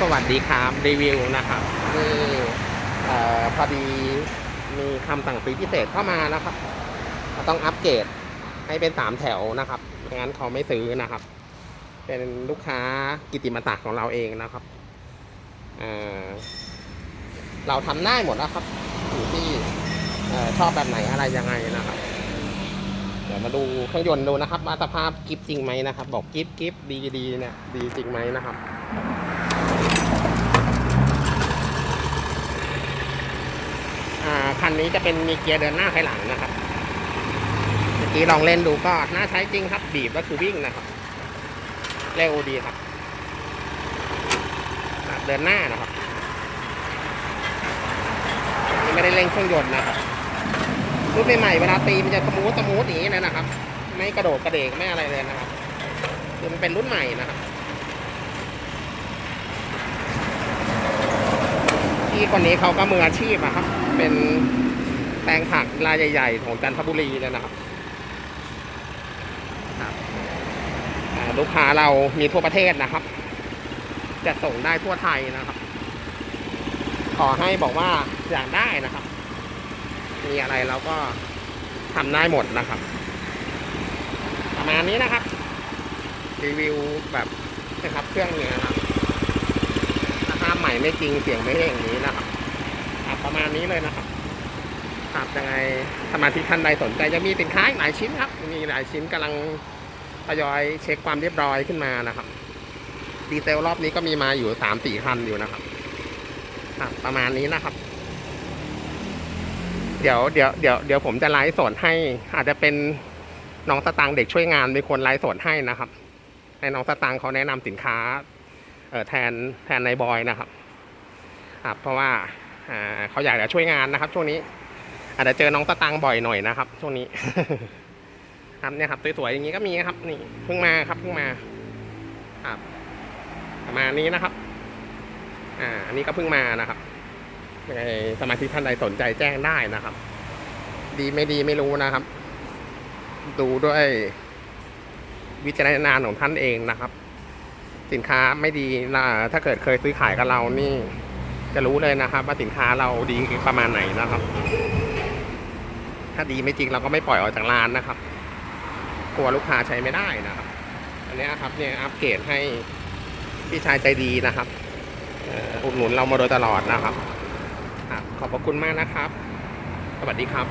สวัสดีครับรีวิวนะครับนี่เอ่อพอดีมีคำสั่งปีพิเศษเข้ามานะครับ ต้องอัปเกรดให้เป็นสามแถวนะครับไม่งั้นเขาไม่ซื้อนะครับ เป็นลูกค้ากิตติมศักดิ์ของเราเองนะครับเเราทำได้หมดแล้วครับอยู่ที่ชอบแบบไหนอะไรยังไงนะครับ เดี๋ยวมาดูเครื่องยนต์ดูนะครับว่าสภาพกิฟจริงไหมนะครับ บอกกิฟกิฟดีดีเนี่ยดีจริงไหมนะครับ คันนี้จะเป็นมีเกียร์เดินหน้าถอยหลังนะครับ เมื่อกี้ลองเล่นดูก็น่าใช้จริงครับ บีบก็คือวิ่งนะครับ เร็วดีครับ เดินหน้านะครับนี่ไม่ได้เร่งเครื่องยนต์นะครับรุ่นใหม่ๆเวลาตีมันจะสมูทสมูทอย่างนี้เลยนะครับ ไม่กระโดดกระเดกไม่อะไรเลยนะครับ คือมันเป็นรุ่นใหม่นะครับ พี่คนนี้เขาก็มืออาชีพอะครับ เป็นแปลงผักรายใหญ่ ๆ ของจันทบุรีเลยนะครับลูกค้าเรามีทั่วประเทศนะครับ จะส่งได้ทั่วไทยนะครับ ขอให้บอกว่าอยากได้นะครับ มีอะไรเราก็ทำได้หมดนะครับ ประมาณนี้นะครับ รีวิวแบบนะครับเครื่องนี้นะครับ ใหม่ไม่จริงเสียงไม่ได้อย่างนี้นะครับครับประมาณนี้เลยนะครับครับยังไงสมาชิกท่านใดสนใจจะมีสินค้าอีกหลายชิ้นครับ มีหลายชิ้นกำลังทยอยเช็คความเรียบร้อยขึ้นมานะครับ ดีเซลรอบนี้ก็มีมาอยู่สามสี่คันอยู่นะครับครับประมาณนี้นะครับ เดี๋ยวเดี๋ยวเดี๋ยวเดี๋ยวผมจะไลฟ์สดให้ อาจจะเป็นน้องสตางค์เด็กช่วยงานเป็นคนไลฟ์สดให้นะครับ ให้น้องสตางค์เขาแนะนำสินค้า แทนแทนนายบอยนะครับครับ เพราะว่าเขาอยากจะช่วยงานนะครับ ช่วงนี้อาจจะเจอน้องสตังบ่อยหน่อยนะครับ ช่วงนี้ ครับเนี่ยครับสวยๆอย่างนี้ก็มีครับ นี่เพิ่งมาครับเพิ่งมาครับประมาณนี้นะครับ อ่า อันนี้ก็เพิ่งมานะครับยังไงสมาชิกท่านใดสนใจแจ้งได้นะครับ ดีไม่ดีไม่รู้นะครับ ดูด้วยวิจารณญาณของท่านเองนะครับ สินค้าไม่ดีนะถ้าเกิดเคยซื้อขายกับเรานี่ จะรู้เลยนะครับ ว่าสินค้าเราดีประมาณไหนนะครับ ถ้าดีไม่จริงเราก็ไม่ปล่อยออกจากร้านนะครับกลัวลูกค้าใช้ไม่ได้นะครับ อันนี้ครับเนี่ยอัปเกรดให้พี่ชายใจดีนะครับอุดหนุนเรามาโดยตลอดนะครับครับขอบพระคุณมากนะครับ สวัสดีครับ